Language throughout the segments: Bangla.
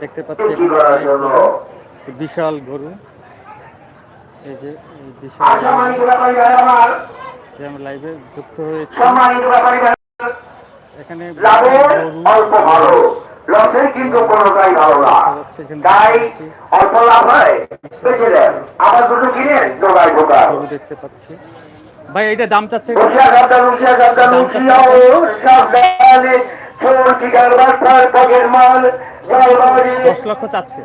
দেখতে পাচ্ছি বিশাল গরু। এই যে বিশাল আমরা লাইভে যুক্ত হয়েছি। এখানে লসের কিন্তু কোনোটাই ভালো না। তাই অল্প লাভ হয়। বেঁচে আবার দুটো কিনেন দোকায় ঢোকায় দেখতে পাচ্ছি। ভাই এটা দাম চাচ্ছে চোর পকেট মাল। দশ লক্ষ চাচ্ছে।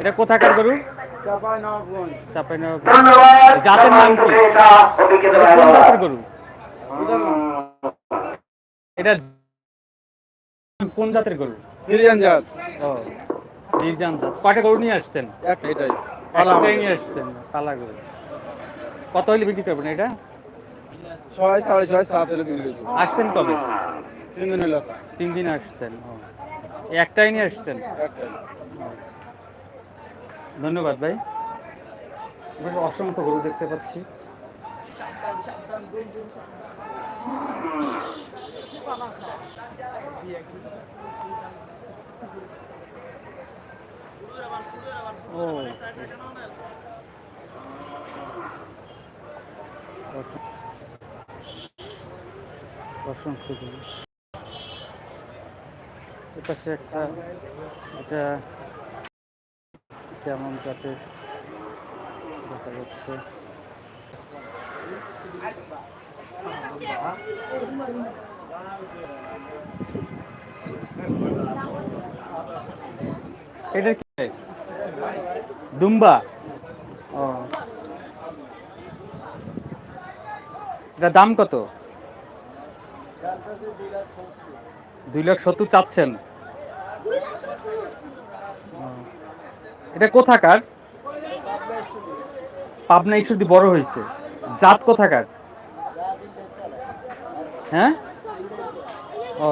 এটা কোথাকার গরু? চাপাই জাতের নাম কি? কোন জাতের গরু? এটা কোন জাতের গরু? জাত। ও নির্জান জাত। কয়টা গরু নিয়ে আসছেন? একটাই। নিয়ে আসছেন পালা গরু। কত হলে বিক্রি করবেন এটা? ছয় সাড়ে ছয় সাত হলে বিক্রি করব। আসছেন কবে? তিন দিন হলো তিন দিন আসছেন একটাই নিয়ে আসছেন? ধন্যবাদ ভাই। অসংখ্য গরু দেখতে পাচ্ছি। ও। অসং- অসংখ্য গরু। এপাশে একটা এটা কেমন জাতের দেখা যাচ্ছে। এটা কি? দুম্বা। ও। এটা দাম কত? দুই লাখ সত্তর চাচ্ছেন। এটা কোথাকার? পাবনা ইস্যুটি বড় হয়েছে। জাত কোথাকার? হ্যাঁ? ও।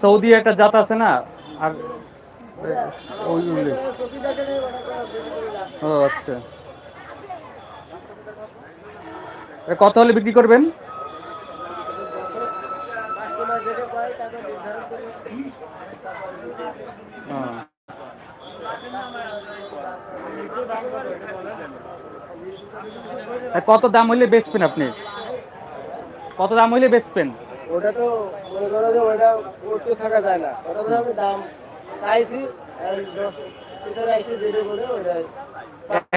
সৌদি একটা জাত আছে না? আর ও আচ্ছা। কত হলে বিক্রি করবেন? কত দাম হইলে বেচবেন আপনি? কত দাম হইলে বেচবেন? ওটা তো মনে করো যে ওটা করতে থাকা যায় না। ওটা তো আমি দাম চাইছি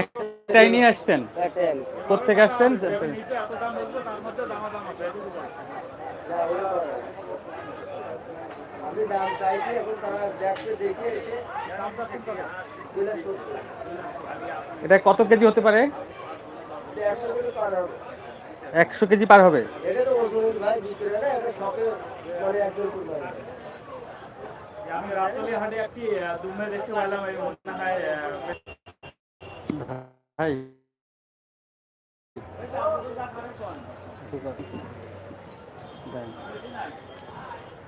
একটাই নিয়ে আসছেন? কোথেকে আসছেন। এটা কত কেজি হতে পারে? একশো কেজি পার হবে। আমি রাতলি হাটে একটি দেখতে পেলাম এই মনে হয় ভাই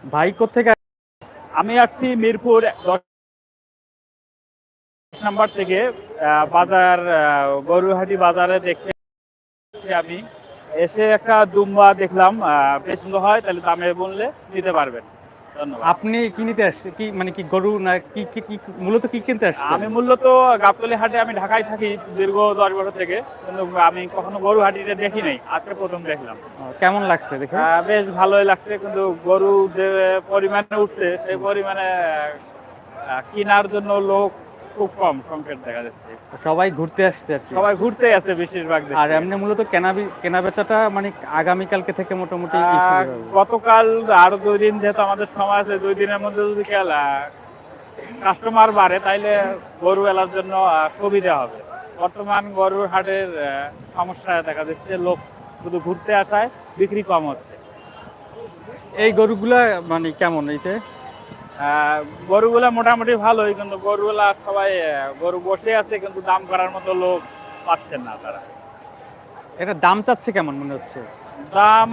ভাই কোথেকে আমি আসছি মিরপুর দশ নাম্বার থেকে বাজার গরুহাটি বাজারে দেখতে আসছি আমি। এসে একটা দুম্বা দেখলাম আহ, পছন্দ হয় তাহলে দামে বললে নিতে পারবেন। আপনি কি নিতে আসছে কি মানে কি গরু না কি কি কি মূলত কি কিনতে আসছে আমি মূলত গাবতলি হাটে আমি ঢাকায় থাকি দীর্ঘ দশ বছর থেকে কিন্তু আমি কখনো গরু হাটিটা দেখি নাই আজকে প্রথম দেখলাম। কেমন লাগছে দেখে? বেশ ভালোই লাগছে কিন্তু গরু যে পরিমাণে উঠছে সেই পরিমাণে কেনার জন্য লোক খুব কম সংকেত দেখা যাচ্ছে। সবাই ঘুরতে আসছে সবাই ঘুরতে আছে বেশিরভাগ আর এমনি মূলত কেনা বি- কেনা বেচাটা মানে আগামীকালকে থেকে মোটামুটি। গতকাল আরও দুই দিন যেহেতু আমাদের সময় আছে দুই দিনের মধ্যে যদি কাস্টমার বাড়ে তাইলে গরু এলার জন্য সুবিধা হবে। বর্তমান গরুর হাটের সমস্যা দেখা যাচ্ছে লোক শুধু ঘুরতে আসায় বিক্রি কম হচ্ছে। এই গরুগুলা মানে কেমন এইটা? গরুগুলা মোটামুটি ভালোই কিন্তু গরুগুলা সবাই গরু বসে আছে কিন্তু দাম করার মতো লোক পাচ্ছেন না তারা। এটা দাম চাচ্ছে কেমন মনে হচ্ছে? দাম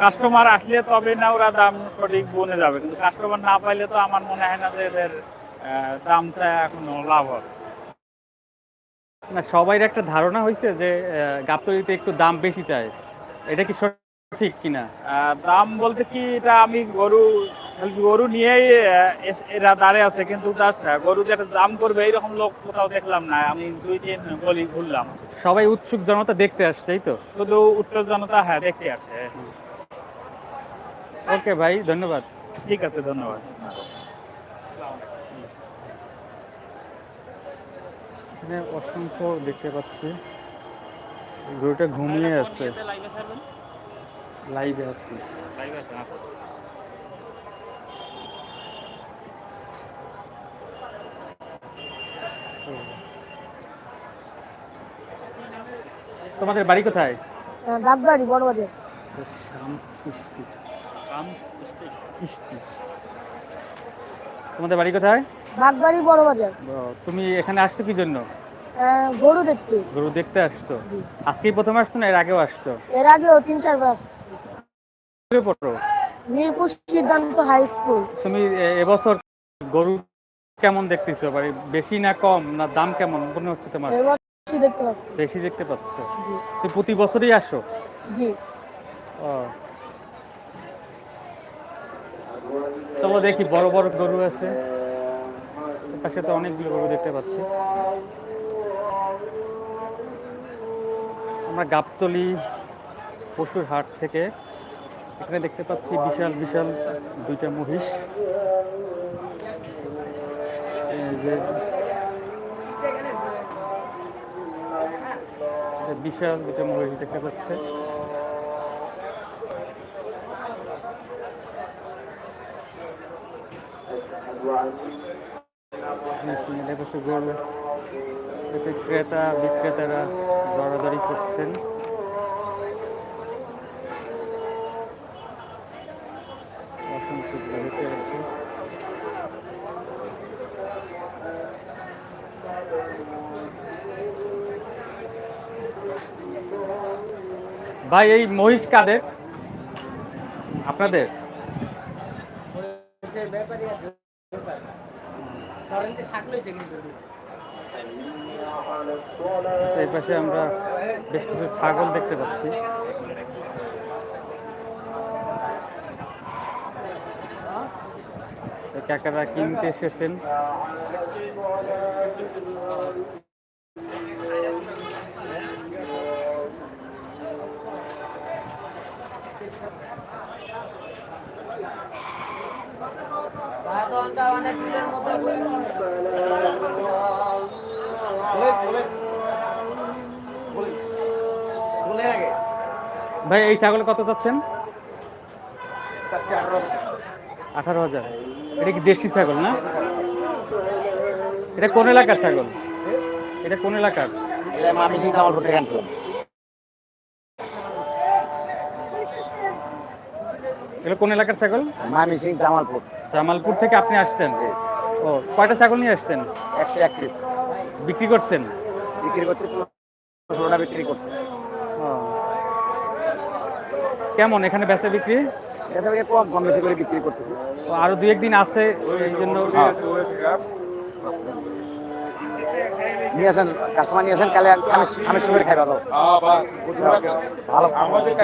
কাস্টমার আসলে তবে না ওরা দাম সঠিক বনে যাবে। কিন্তু কাস্টমার না পাইলে তো আমার মনে হয় না যে এদের দামটা এখনও লাভ হবে না সবাই একটা ধারণা হয়েছে যে গাবতলিতে একটু দাম বেশি চায়। এটা কি সঠিক কিনা? দাম বলতে কি এটা আমি গরু গরু নিয়েই এস- এরা দাঁড়িয়ে আছে কিন্তু জাস্ট গরু যে একটা দাম করবে এইরকম লোক কোথাও দেখলাম না। আমি দুই দিন গলি ঘুরলাম। সবাই উৎসুক জনতা দেখতে আসছে এই তো? শুধু উত্তর জনতা হ্যাঁ দেখতে আছে ওকে ভাই ধন্যবাদ। ঠিক আছে ধন্যবাদ। এখানে অসংখ্য দেখতে পাচ্ছি। গরুটা ঘুমিয়ে আছে। লাইভে আছে। তোমাদের বাড়ি কোথায়? বাগবাড়ি বড় বাজার শামস কিস্তি কিস্তি তোমাদের বাড়ি কোথায়? বাগবাড়ি তুমি এখানে আসছো কি জন্য? গরু দেখতে। গরু দেখতে আসছো। আজকেই প্রথম আসছো না এর আগেও আসছো? এর আগেও তিন চারবার পড়ো? মিরপুর সিদ্ধান্ত হাই স্কুল। তুমি এবছর গরু কেমন দেখতেছো? মানে বেশি না কম না দাম কেমন? মনে হচ্ছে তোমার। এবার দেখতে পাচ্ছি। বেশি দেখতে পাচ্ছ? জি। তুমি প্রতি বছরই আসো? জি। ও। চলো দেখি বড় বড় গরু আছে। পাশে তো অনেকগুলো গরু দেখতে পাচ্ছি। আমরা গাবতলি পশুর হাট থেকে এখানে দেখতে পাচ্ছি বিশাল বিশাল দুইটা মহিষ। যে বিশাল দুটো মহিষ পাশে গরু এতে ক্রেতা বিক্রেতারা দরাদরি করছেন। অসংখ্য গরুতে আছে ভাই, এই মহিষ কাদের? আপনাদের? এই পাশে আমরা বেশ কিছু ছাগল দেখতে পাচ্ছি। কাকারা কিনতে এসেছেন। ভাই, এই ছাগল কত চাচ্ছেন? আঠারো হাজার। এটা কি দেশি ছাগল না? এটা কোন এলাকার ছাগল? এটা কোন এলাকার? কোন এলাকার ছাগল? সিং জামালপুর। জামালপুর থেকে আপনি আসছেন? ও কয়টা ছাগল নিয়ে আসছেন? একশো একত্রিশ। বিক্রি করছেন? বিক্রি করছে ষোলোটা বিক্রি করছে। কেমন এখানে বেচা বিক্রি? এসব কম কম বেশি করে বিক্রি করতেছে। আরও দুই একদিন আছে এই জন্য নিয়ে আসেন কাস্টমার নিয়ে আসেন কালে আমি সুগার খাইবা ভালো।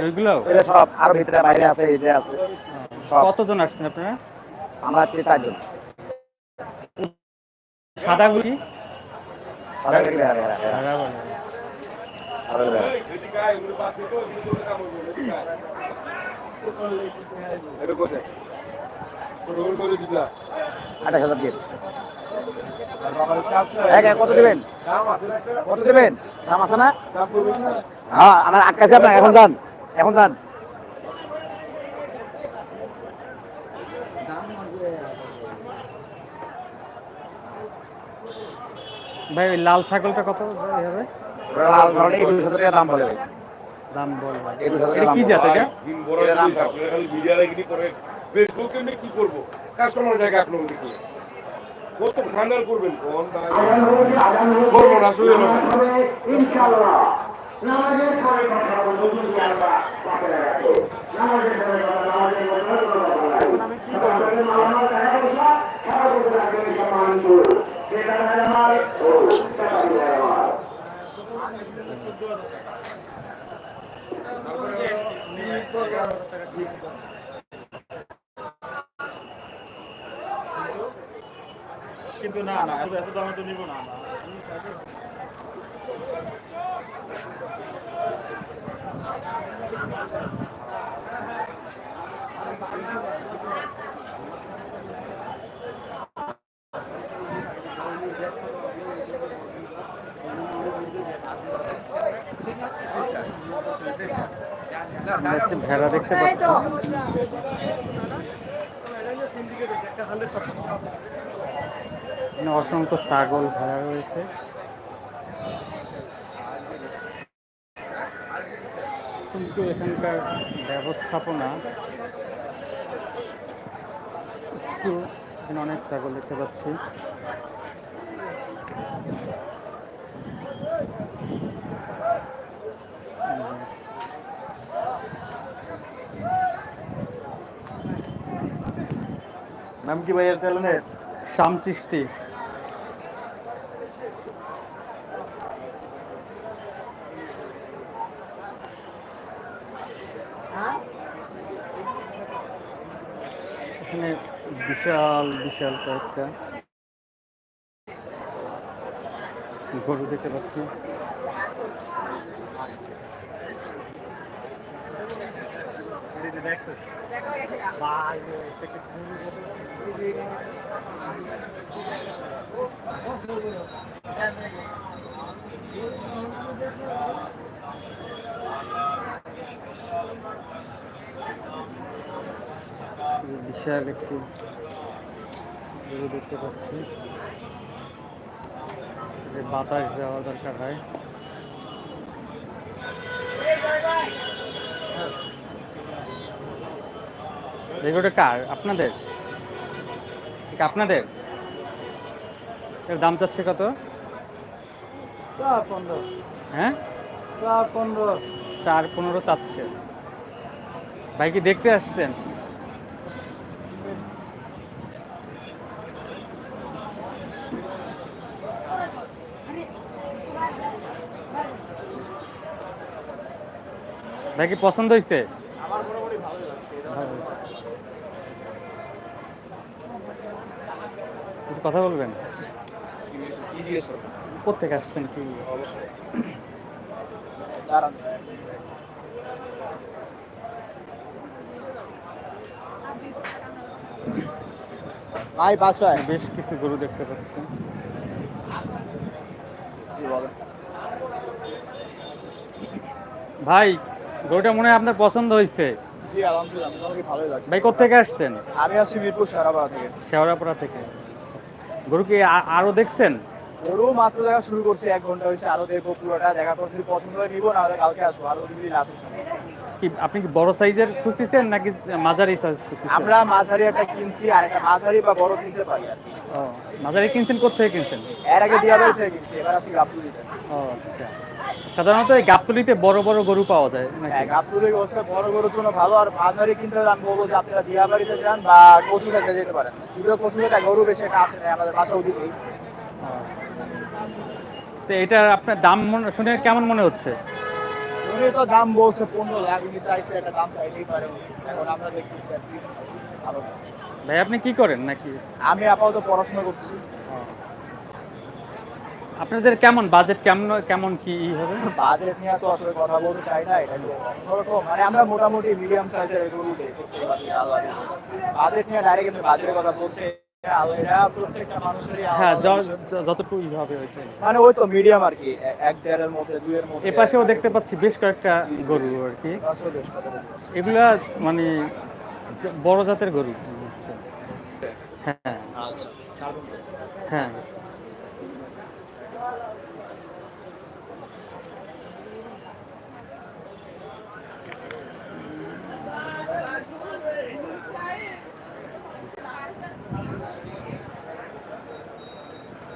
ওইগুলো সব আরও ভিতরে বাইরে আছে এটা আছে। সব। কতজন আসছেন আপনারা? আমরা হচ্ছে চারজন। সাদাগুলো কি সাদা গাড়ি বেড়া বেড়া বেড়া সাদা বলে। সাদা বেড়া আঠাশ হাজার দিয়ে এক এক কত দিবেন? কত দিবেন? দাম আছে না? হ্যাঁ আমার আটকাছে আপনার এখন যান এখন যান। ভাই ওই লাল ছাগলটা কত হবে? লাল ধরনের একুশ হাজার টাকা দাম বলে দাম বল একুশ হাজার টাকা কি জাত এটা? এটা নাম সব। ফেসবুক কেমনি কি করব? কাস্টমার জায়গা কত ফান্ডার করবেন? কোন করব না শুয়ে নামাজের পরে কথা বলব যদি আমরা পাশে রাখো নামাজের পরে কথা নামাজের পরে কথা বলব আমার টাকা পয়সা টাকা পয়সা রাখবে সম্মান করো সেটা আমার ও টাকা দিয়ে আমার কিন্তু না না এত দামে তো নিব না আমরা ভেড়া দেখতে পাচ্ছি। এখানে অসংখ্য ছাগল ভেড়া রয়েছে। কিন্তু এখানকার ব্যবস্থাপনা একটু এখানে অনেক ছাগল দেখতে পাচ্ছি। নাম কি ভাইয়ের চ্যানেলের? শাম এখানে বিশাল বিশাল কয়েকটা গরু দেখতে পাচ্ছি। এই বিশাল একটি গরু দেখতে পাচ্ছি। বাতাস দেওয়া দরকার হয়। এগুলো কার? আপনাদের? আপনাদের? এর দাম চাচ্ছে কত? পনেরো হ্যাঁ? পনেরো চার পনেরো চাচ্ছে। ভাই কি দেখতে আসছেন? ভাই কি পছন্দ হয়েছে কথা বলবেন? কোথেকে আসছেন কি? ভাই বাসায়। বেশ কিছু গরু দেখতে পাচ্ছি। ভাই গরুটা মনে হয় আপনার পছন্দ হয়েছে। জি আলহামদুলিল্লাহ ভালোই লাগছে। ভাই কোথেকে আসছেন? আমি আছি মিরপুর সারাপাড়া থেকে। শেওড়াপাড়া থেকে। গরু কি আরও দেখছেন? গরু মাত্র দেখা শুরু করছি এক ঘণ্টা হয়েছে আরও দেখব পুরোটা। দেখার পর যদি পছন্দ হয় নিবো না হলে কালকে আসব। আরও দুদিন আসে সময়। কি আপনি কি বড় সাইজের খুঁজতেছেন নাকি মাঝারি সাইজ খুঁজতেছেন? আমরা মাঝারি একটা কিনছি আর একটা মাঝারি বা বড় কিনতে পারি আর কি। ও মাঝারি কিনছেন কোথেকে কিনছেন? এর আগে দিয়াবাড়ি থেকে কিনছি এবার আসি গাবতুলিতে ও আচ্ছা। সাধারণত এই গাবতলিতে বড় বড় গরু পাওয়া যায় হ্যাঁ হচ্ছে বড় গরুর জন্য ভালো। আর মাঝারি কিনতে হলে আমি বলব যে আপনারা দিয়াবাড়িতে যান বা কচুটাতে যেতে পারেন। যদিও কচুটাতে গরু বেশি একটা আসে না আমাদের বাসা ওদিকেই। তো এটার আপনার দাম শুনে কেমন মনে হচ্ছে? উনি তো দাম বলছে পনেরো লাখ উনি চাইছে একটা দাম চাইতেই পারে এখন আমরা দেখতেছি। ভাই আপনি কি করেন নাকি? আমি আপাতত পড়াশোনা করছি। আপনাদের কেমন বাজেট কেমন কেমন কি হবে? বাজেট নিয়ে তো আসলে কথা বলতে চাই না এটা তো অন্যরকম মানে আমরা মোটামুটি মিডিয়াম সাইজের এগুলো বাজেট নিয়ে ডাইরেক্ট এমনি বাজেটের কথা বলছে। হ্যাঁ মানে ওই তো মিডিয়াম আর কি এক দেড়ের মধ্যে দুইয়ের মধ্যে। এ দেখতে পাচ্ছি বেশ কয়েকটা। গরু আর কি। এগুলা মানে বড় জাতের গরু। হ্যাঁ আচ্ছা তো। হ্যাঁ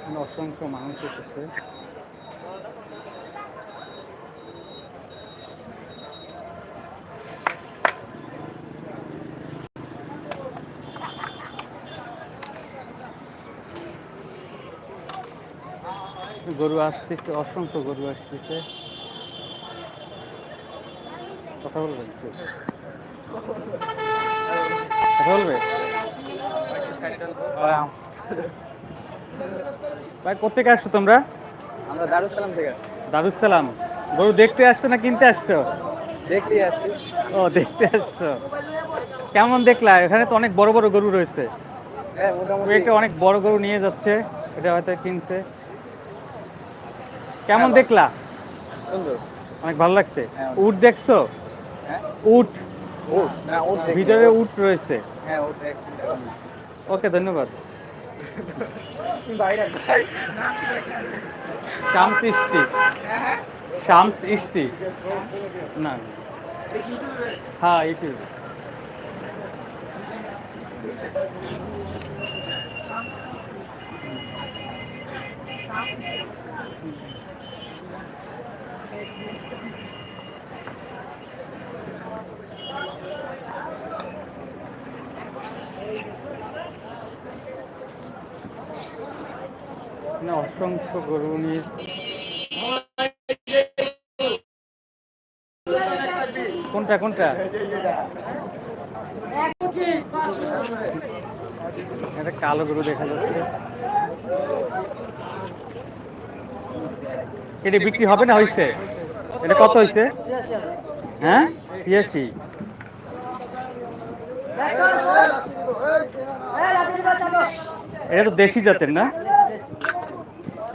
এখানে অসংখ্য মানুষ এসেছে। গরু আসতেছে অসংখ্য গরু আসতেছে। কথা বলবে? কথা বলবে? ভাই কোথেকে আসছো তোমরা? আমরা দারুসালাম থেকে দারুসালাম। গরু দেখতে আসছো না কিনতে আসছো? দেখতে আসছি। ও দেখতে আসছো। কেমন দেখলা? এখানে তো অনেক বড় বড় গরু রয়েছে। হ্যাঁ একটা অনেক বড় গরু নিয়ে যাচ্ছে। এটা হয়তো কিনছে। কেমন দেখলা? সুন্দর। অনেক ভালো লাগছে। হ্যাঁ, উট দেখছ? হ্যাঁ। উট। উট না উট ভিতরে উট রয়েছে। হ্যাঁ ওকে ধন্যবাদ। শামস ইস্তি শামস ইস্তি না। হ্যাঁ ইউটিউব না অসংখ্য গরু কোনটা কোনটা? একটা কালো গরু দেখা যাচ্ছে। এটা বিক্রি হবে না হয়েছে এটা কত হয়েছে হ্যাঁ? ছিয়াশি। এটা তো দেশি জাতের না?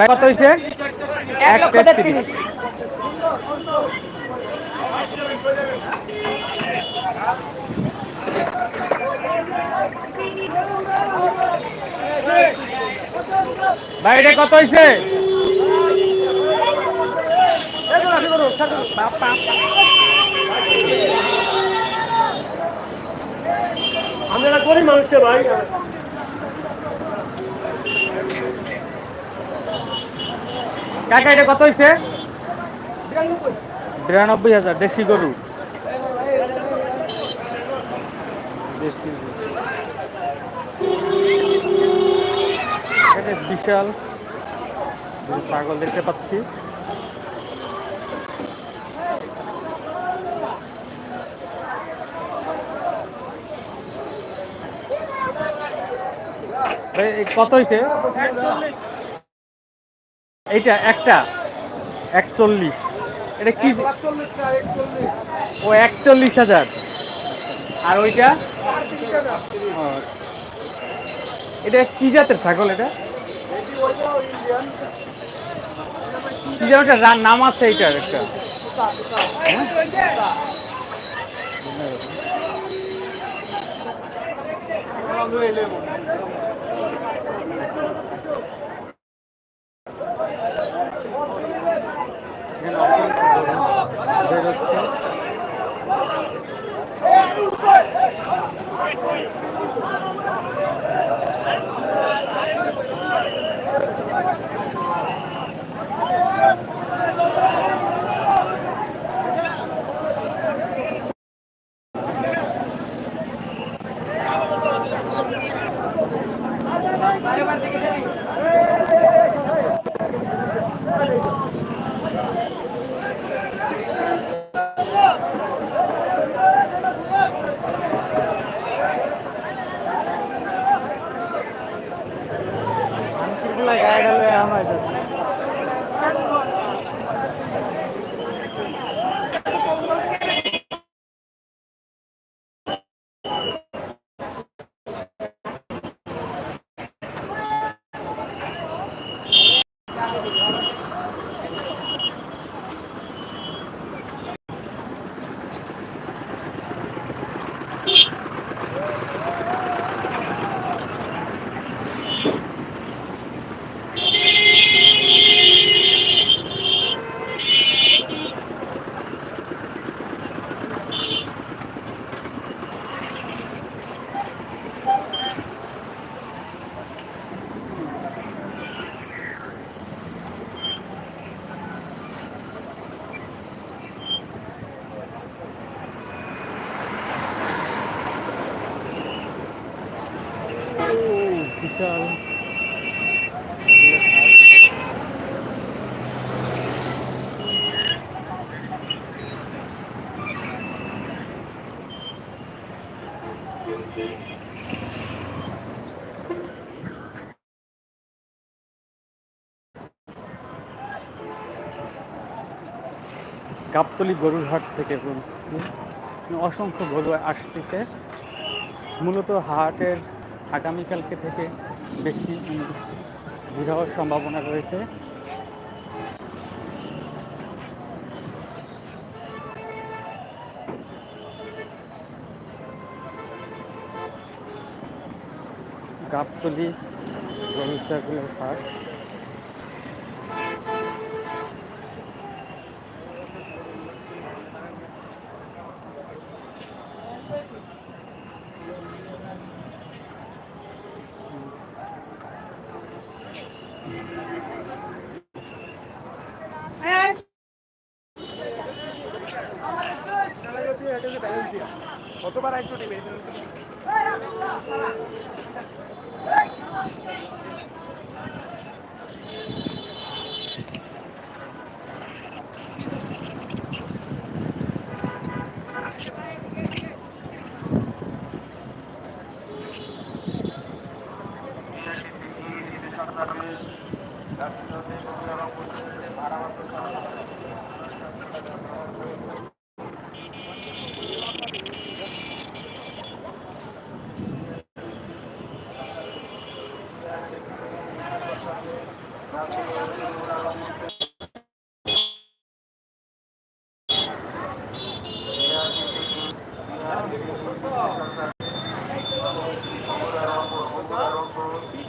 ভাই কত হয়েছে এক তেত্রিশ। ভাই এটা কত হয়েছে আমরা করি মানুষকে ভাই। কাকা এটা কত হয়েছে বিরানব্বই হাজার দেশি গরু। বিশাল ছাগল দেখতে পাচ্ছি। কত হয়েছে এইটা একটা। একচল্লিশ। এটা কি? ও, একচল্লিশ হাজার। আর ওইটা? এটা কি জাতের ছাগল এটা? কি যেন একটা রা- নাম আছে এইটার একটা। হ্যাঁ? বিশাল। গাবতলি গরুর হাট থেকে বলছি। অসংখ্য গরু আসতেছে। মূলত হাটের আগামীকালকে থেকে বেশি ভিড় হওয়ার সম্ভাবনা রয়েছে। গাবতলি রবিশাগুলোর পার্ক